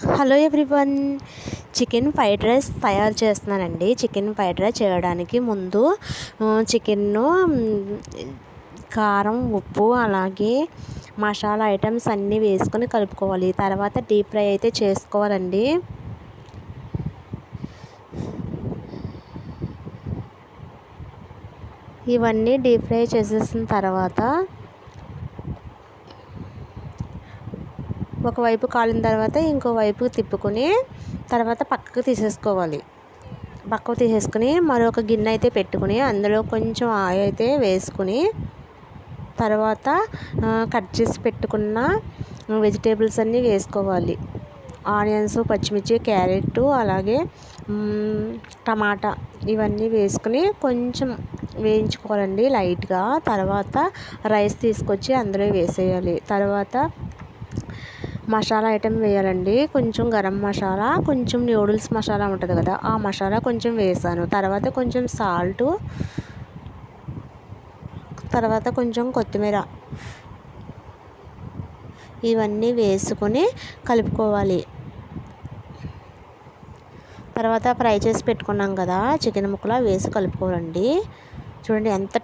Hello everyone. Chicken fried rice తయారు చేస్తున్నానండి. Chicken fried rice చేయడానికి ముందు చికెన్ను కారం ఉప్పు అలాగే మసాలా ఐటమ్స్ అన్నీ వేసుకొని కలుపుకోవాలి. తర్వాత డీప్ ఫ్రై అయితే చేసుకోవాలండి. ఇవన్నీ డీప్ ఫ్రై చేసేసిన తర్వాత ఒకవైపు కాలిన తర్వాత ఇంకో వైపు తిప్పుకొని తర్వాత పక్కకు తీసేసుకోవాలి. పక్కకు తీసేసుకుని మరొక గిన్నె అయితే పెట్టుకుని అందులో కొంచెం ఆయిల్ అయితే వేసుకుని తర్వాత కట్ చేసి పెట్టుకున్న వెజిటేబుల్స్ అన్నీ వేసుకోవాలి. ఆనియన్స్ పచ్చిమిర్చి క్యారెట్ అలాగే టమాటా ఇవన్నీ వేసుకుని కొంచెం వేయించుకోవాలండి లైట్గా. తర్వాత రైస్ తీసుకొచ్చి అందులో వేసేయాలి. తర్వాత మసాలా ఐటెం వేయాలండి. కొంచెం గరం మసాలా కొంచెం న్యూడిల్స్ మసాలా ఉంటుంది కదా ఆ మసాలా కొంచెం వేసాను. తర్వాత కొంచెం సాల్టు తర్వాత కొంచెం కొత్తిమీర. ఇవన్నీ వేసుకొని కలుపుకోవాలి. తర్వాత ఫ్రై చేసి పెట్టుకున్నాం కదా చికెన్ ముక్కలు వేసి కలుపుకోవాలండి. చూడండి ఎంత